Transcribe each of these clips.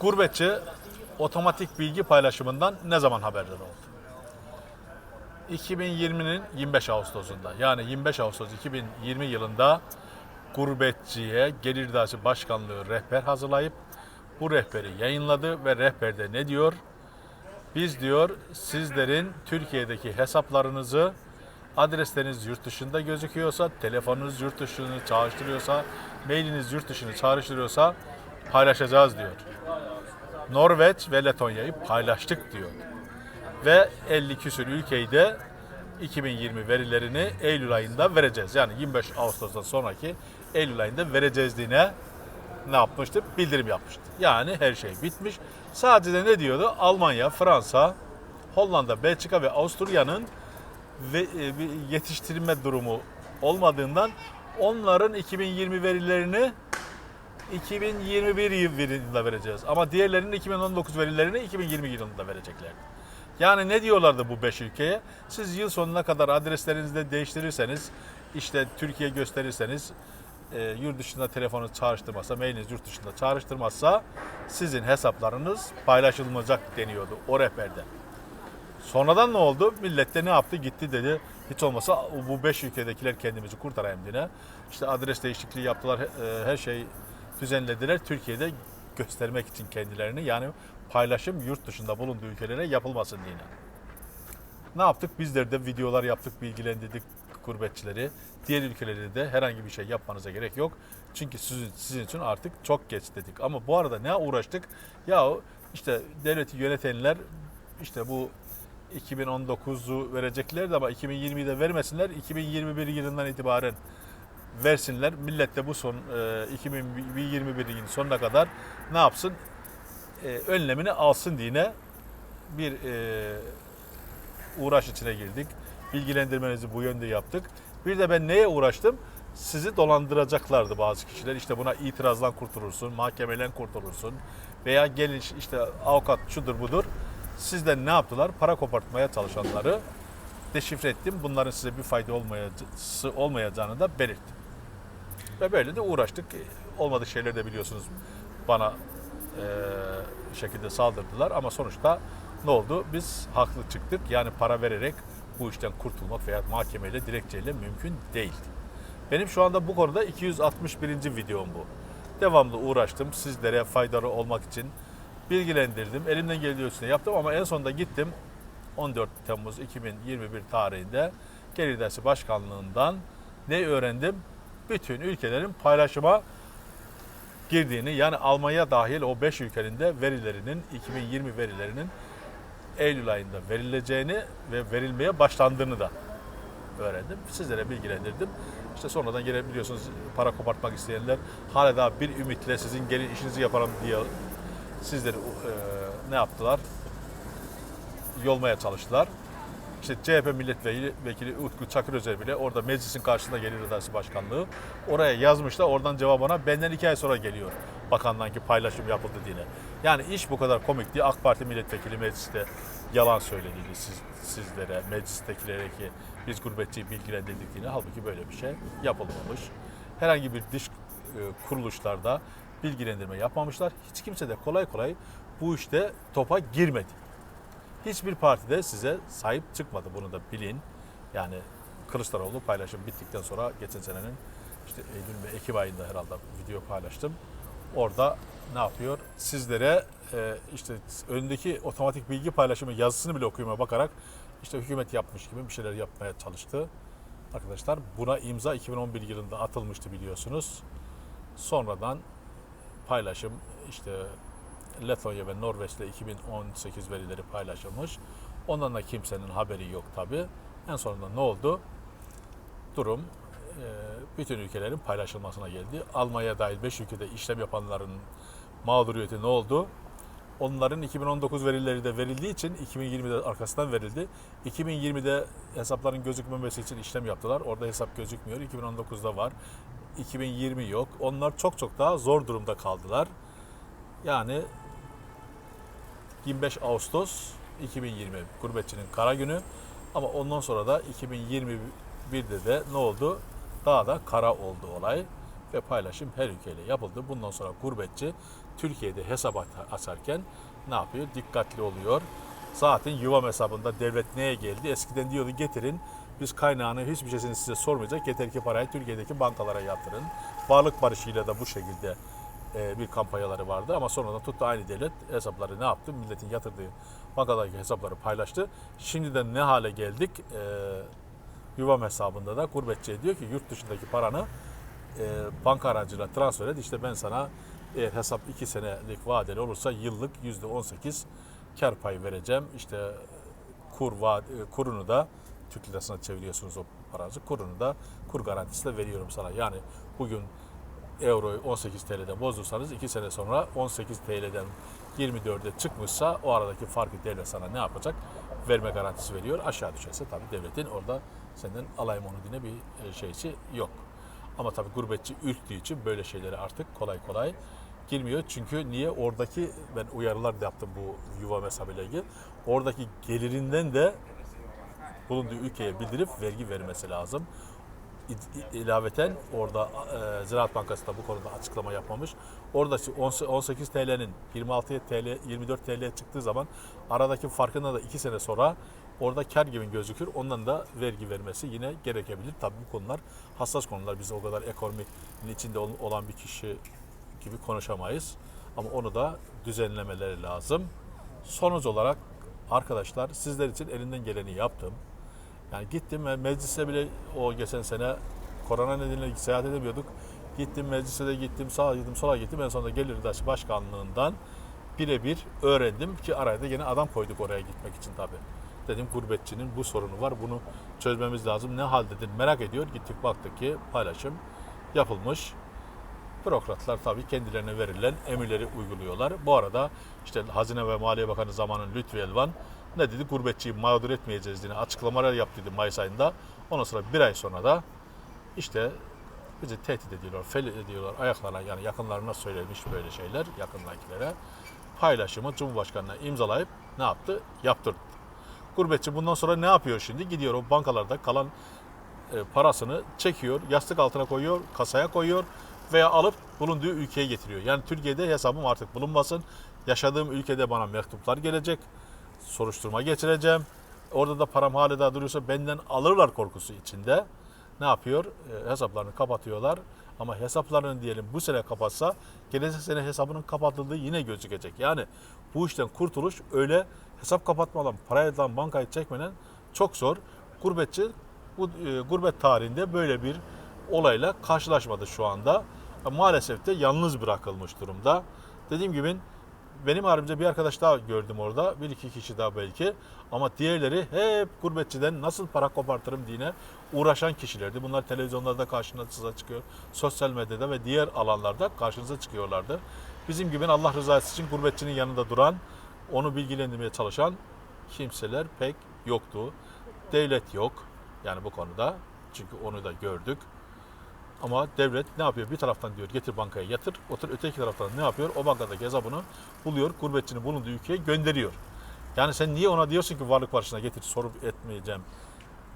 Gurbetçi otomatik bilgi paylaşımından ne zaman haberdar oldu? 2020'nin 25 Ağustos'unda yani 25 Ağustos 2020 yılında gurbetçiye Gelir İdaresi Başkanlığı rehber hazırlayıp bu rehberi yayınladı ve rehberde ne diyor? Biz diyor sizlerin Türkiye'deki hesaplarınızı adresleriniz yurt dışında gözüküyorsa, telefonunuz yurt dışını çağrıştırıyorsa, mailiniz yurt dışını çağrıştırıyorsa paylaşacağız diyor. Norveç ve Letonya'yı paylaştık diyor. Ve 50 küsur ülkeyi de 2020 verilerini Eylül ayında vereceğiz. Yani 25 Ağustos'tan sonraki Eylül ayında vereceğiz diye ne yapmıştı? Bildirim yapmıştı. Yani her şey bitmiş. Sadece ne diyordu? Almanya, Fransa, Hollanda, Belçika ve Avusturya'nın e, yetiştirme durumu olmadığından onların 2020 verilerini 2021 yılında vereceğiz. Ama diğerlerinin 2019 verilerini 2020 yılında vereceklerdi. Yani ne diyorlardı bu 5 ülkeye? Siz yıl sonuna kadar adreslerinizi de değiştirirseniz, işte Türkiye gösterirseniz, e, yurt dışında telefonu çağrıştırmazsa, mailiniz yurt dışında çağrıştırmazsa sizin hesaplarınız paylaşılmayacak deniyordu o rehberde. Sonradan ne oldu? Millet de ne yaptı? Gitti dedi. Hiç olmasa bu beş ülkedekiler kendimizi kurtarayım diye. İşte adres değişikliği yaptılar. e, Her şey düzenlediler. Türkiye'de göstermek için kendilerini yani paylaşım yurt dışında bulunduğu ülkelere yapılmasın diye. Ne yaptık? Bizler de videolar yaptık, bilgilendirdik gurbetçileri. Diğer ülkelerde de herhangi bir şey yapmanıza gerek yok. Çünkü sizin, sizin için artık çok geç dedik. Ama bu arada ne uğraştık? Ya işte devleti yönetenler işte bu 2019'u vereceklerdi ama 2020'de vermesinler. 2021 yılından itibaren versinler. Millet de bu son e, 2021 yılın sonuna kadar ne yapsın? E, önlemini alsın diye bir e, uğraş içine girdik. Bilgilendirmenizi bu yönde yaptık. Bir de ben neye uğraştım? Sizi dolandıracaklardı bazı kişiler. İşte buna itirazdan kurtulursun, mahkemeden kurtulursun veya gelin işte avukat şudur budur. Sizden ne yaptılar? Para kopartmaya çalışanları deşifre ettim. Bunların size bir fayda olmayacağını da belirttim. Ve böyle de uğraştık. Olmadık şeyleri de biliyorsunuz bana e, şekilde saldırdılar ama sonuçta ne oldu? Biz haklı çıktık. Yani para vererek bu işten kurtulmak veya mahkemeyle dilekçeyle mümkün değil. Benim şu anda bu konuda 261. videom bu. Devamlı uğraştım. Sizlere faydalı olmak için bilgilendirdim. Elimden geldiği yaptım ama en sonunda gittim 14 Temmuz 2021 tarihinde Gelir Dersi Başkanlığından ne öğrendim? Bütün ülkelerin paylaşıma girdiğini yani Almanya dahil o 5 ülkenin de verilerinin 2020 verilerinin Eylül ayında verileceğini ve verilmeye başlandığını da öğrendim. Sizlere bilgilendirdim. İşte sonradan gene biliyorsunuz para kopartmak isteyenler hala daha bir ümitle sizin gelin işinizi yapalım diye sizleri e, ne yaptılar? Yolmaya çalıştılar. İşte CHP milletvekili Utku Çakırözer bile orada meclisin karşısında gelir idaresi başkanlığı. Oraya yazmışlar. Oradan cevabına benden iki ay sonra geliyor. Bakandan ki paylaşım yapıldı diye. Yani iş bu kadar komik diye AK Parti milletvekili mecliste yalan söylediydi siz, sizlere, meclistekilere ki biz gurbetçiyi bilgilendirdik diye. Halbuki böyle bir şey yapılmamış. Herhangi bir dış e, kuruluşlarda bilgilendirme yapmamışlar. Hiç kimse de kolay kolay bu işte topa girmedi. Hiçbir partide size sahip çıkmadı. Bunu da bilin. Yani Kılıçdaroğlu paylaşım bittikten sonra geçen senenin işte Eylül ve Ekim ayında herhalde video paylaştım. Orada ne yapıyor? Sizlere e, işte önündeki otomatik bilgi paylaşımı yazısını bile okuyuma bakarak işte hükümet yapmış gibi bir şeyler yapmaya çalıştı. Arkadaşlar buna imza 2011 yılında atılmıştı biliyorsunuz. Sonradan paylaşım işte Letonya ve Norveç'le 2018 verileri paylaşılmış. Ondan da kimsenin haberi yok tabi. En sonunda ne oldu? Durum e, bütün ülkelerin paylaşılmasına geldi. Almanya dahil 5 ülkede işlem yapanların mağduriyeti ne oldu? Onların 2019 verileri de verildiği için 2020'de arkasından verildi. 2020'de hesapların gözükmemesi için işlem yaptılar. Orada hesap gözükmüyor. 2019'da var. 2020 yok. Onlar çok çok daha zor durumda kaldılar. Yani 25 Ağustos 2020 gurbetçinin kara günü ama ondan sonra da 2021'de de ne oldu? Daha da kara oldu olay ve paylaşım her ülkeyle yapıldı. Bundan sonra gurbetçi Türkiye'de hesap açarken ne yapıyor? Dikkatli oluyor. Zaten yuvam hesabında devlet neye geldi? Eskiden diyordu getirin biz kaynağını hiçbir şeyini size sormayacak. Yeter ki parayı Türkiye'deki bankalara yatırın. Varlık barışıyla da bu şekilde bir kampanyaları vardı ama sonradan tuttu aynı devlet hesapları ne yaptı? Milletin yatırdığı bankadaki hesapları paylaştı. Şimdi de ne hale geldik? E, yuvam hesabında da gurbetçiye diyor ki yurt dışındaki paranı e, banka aracıyla transfer et. İşte ben sana eğer hesap 2 senelik vadeli olursa yıllık %18 kar payı vereceğim. İşte kur va- e, kurunu da Türk lirasına çeviriyorsunuz o paranızı. Kurunu da kur garantisi de veriyorum sana. Yani bugün euroyu 18 TL'den bozdursanız 2 sene sonra 18 TL'den 24'e çıkmışsa o aradaki farkı devlet sana ne yapacak? Verme garantisi veriyor. Aşağı düşerse tabii devletin orada senden alayım onu dine bir e, şeysi yok. Ama tabii gurbetçi ürktüğü için böyle şeylere artık kolay kolay girmiyor. Çünkü niye? Oradaki ben uyarılar da yaptım bu yuva hesabıyla ilgili. Oradaki gelirinden de bulunduğu ülkeye bildirip vergi vermesi lazım. İlaveten orada e, Ziraat Bankası da bu konuda açıklama yapmamış. Orada şu 10 18 TL'nin 26 TL 24 TL'ye çıktığı zaman aradaki farkında da 2 sene sonra orada kar gibi gözükür. Ondan da vergi vermesi yine gerekebilir. Tabii bu konular hassas konular. Biz o kadar ekonominin içinde ol- olan bir kişi gibi konuşamayız. Ama onu da düzenlemeleri lazım. Sonuç olarak arkadaşlar sizler için elinden geleni yaptım. Yani gittim ve meclise bile o geçen sene korona nedeniyle seyahat edemiyorduk. Gittim meclise de gittim, sağa gittim, sola gittim. En sonunda Gelirdaş Başkanlığından birebir öğrendim ki araya da yine adam koyduk oraya gitmek için tabii. Dedim gurbetçinin bu sorunu var, bunu çözmemiz lazım. Ne haldedir merak ediyor. Gittik baktık ki paylaşım yapılmış. Bürokratlar tabii kendilerine verilen emirleri uyguluyorlar. Bu arada işte Hazine ve Maliye Bakanı zamanın Lütfü Elvan ne dedi? Gurbetçiyi mağdur etmeyeceğiz diye açıklamalar yaptı dedi Mayıs ayında. Ondan sonra bir ay sonra da işte bizi tehdit ediyorlar, fel ediyorlar ayaklarına yani yakınlarına söylemiş böyle şeyler yakınlarkilere. Paylaşımı Cumhurbaşkanı'na imzalayıp ne yaptı? Yaptırdı. Gurbetçi bundan sonra ne yapıyor şimdi? Gidiyor o bankalarda kalan e, parasını çekiyor, yastık altına koyuyor, kasaya koyuyor veya alıp bulunduğu ülkeye getiriyor. Yani Türkiye'de hesabım artık bulunmasın. Yaşadığım ülkede bana mektuplar gelecek. Soruşturma geçireceğim. Orada da param hala daha duruyorsa benden alırlar korkusu içinde. Ne yapıyor? E, hesaplarını kapatıyorlar. Ama hesaplarını diyelim bu sene kapatsa gelecek sene hesabının kapatıldığı yine gözükecek. Yani bu işten kurtuluş öyle hesap kapatmadan, paradan bankayı çekmeden çok zor. Gurbetçi bu e, gurbet tarihinde böyle bir olayla karşılaşmadı şu anda. Maalesef de yalnız bırakılmış durumda. Dediğim gibi benim harimde bir arkadaş daha gördüm orada. Bir iki kişi daha belki. Ama diğerleri hep gurbetçiden nasıl para kopartırım diye uğraşan kişilerdi. Bunlar televizyonlarda karşınıza çıkıyor. Sosyal medyada ve diğer alanlarda karşınıza çıkıyorlardı. Bizim gibi Allah rızası için gurbetçinin yanında duran, onu bilgilendirmeye çalışan kimseler pek yoktu. Devlet yok yani bu konuda. Çünkü onu da gördük. Ama devlet ne yapıyor? Bir taraftan diyor getir bankaya yatır. Otur öteki taraftan ne yapıyor? O bankadaki hesabını buluyor. Gurbetçinin bulunduğu ülkeye gönderiyor. Yani sen niye ona diyorsun ki varlık barışına getir sorup etmeyeceğim.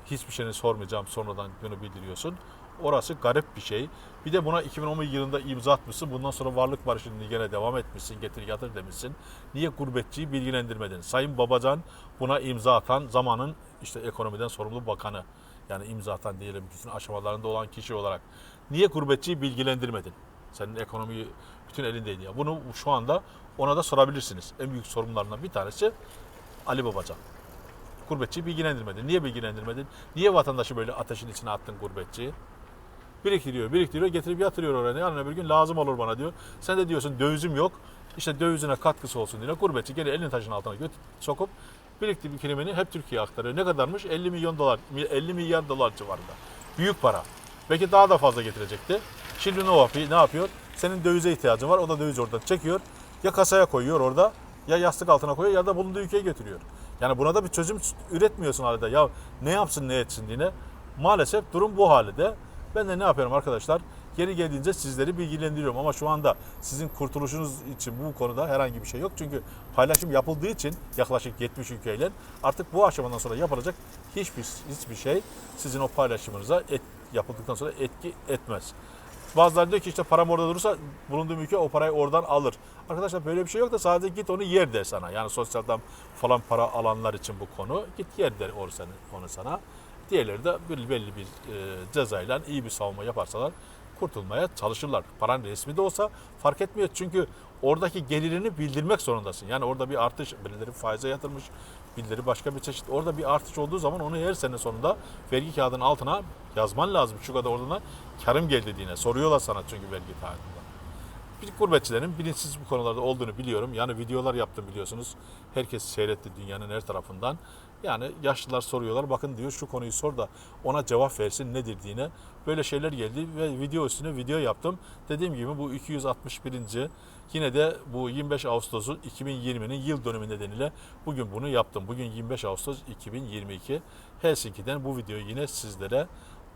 Hiçbir şeyini sormayacağım sonradan bunu bildiriyorsun. Orası garip bir şey. Bir de buna 2011 yılında imza atmışsın. Bundan sonra varlık barışını gene devam etmişsin. Getir yatır demişsin. Niye gurbetçiyi bilgilendirmedin? Sayın Babacan buna imza atan zamanın işte ekonomiden sorumlu bakanı. Yani imza atan diyelim bütün aşamalarında olan kişi olarak. Niye gurbetçiyi bilgilendirmedin? Senin ekonomiyi bütün elindeydi ya. Bunu şu anda ona da sorabilirsiniz. En büyük sorunlarından bir tanesi Ali Babacan. Gurbetçiyi bilgilendirmedin. Niye bilgilendirmedin? Niye vatandaşı böyle ateşin içine attın gurbetçiyi? Biriktiriyor, biriktiriyor, getirip yatırıyor oraya. Yarın öbür gün lazım olur bana diyor. Sen de diyorsun dövizim yok. İşte dövizine katkısı olsun diye gurbetçi gene elini taşın altına göt sokup biriktirdiği kirimini hep Türkiye'ye aktarıyor. Ne kadarmış? 50 milyon dolar, 50 milyar dolar civarında. Büyük para. Belki daha da fazla getirecekti. Şimdi ne yapıyor? Senin dövize ihtiyacın var. O da döviz oradan çekiyor. Ya kasaya koyuyor orada ya yastık altına koyuyor ya da bulunduğu ülkeye götürüyor. Yani buna da bir çözüm üretmiyorsun halde. Ya ne yapsın ne etsin diye. Maalesef durum bu halde. Ben de ne yapıyorum arkadaşlar? Geri geldiğince sizleri bilgilendiriyorum ama şu anda sizin kurtuluşunuz için bu konuda herhangi bir şey yok. Çünkü paylaşım yapıldığı için yaklaşık 70 ülkeyle artık bu aşamadan sonra yapılacak hiçbir hiçbir şey sizin o paylaşımınıza et, yapıldıktan sonra etki etmez. Bazıları diyor ki işte param orada durursa bulunduğum ülke o parayı oradan alır. Arkadaşlar böyle bir şey yok da sadece git onu yer der sana. Yani sosyaldan falan para alanlar için bu konu. Git yer der onu, sana-. Diğerleri de bir- belli bir e, cezayla iyi bir savunma yaparsalar kurtulmaya çalışırlar. Paran resmi de olsa fark etmiyor. Çünkü oradaki gelirini bildirmek zorundasın. Yani orada bir artış, birileri faize yatırmış, birileri başka bir çeşit. Orada bir artış olduğu zaman onu her sene sonunda vergi kağıdının altına yazman lazım. Şu kadar oradan karım geldi diye. Soruyorlar sana çünkü vergi kağıdında. Bir gurbetçilerin bilinçsiz bu konularda olduğunu biliyorum. Yani videolar yaptım biliyorsunuz. Herkes seyretti dünyanın her tarafından. Yani yaşlılar soruyorlar. Bakın diyor şu konuyu sor da ona cevap versin nedir diye. Böyle şeyler geldi ve video üstüne video yaptım. Dediğim gibi bu 261. Yine de bu 25 Ağustos'u 2020'nin yıl dönümü nedeniyle bugün bunu yaptım. Bugün 25 Ağustos 2022. Helsinki'den bu videoyu yine sizlere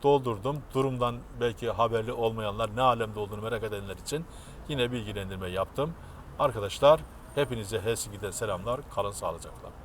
doldurdum. Durumdan belki haberli olmayanlar ne alemde olduğunu merak edenler için yine bilgilendirme yaptım. Arkadaşlar hepinize Helsinki'den selamlar. Kalın sağlıcakla.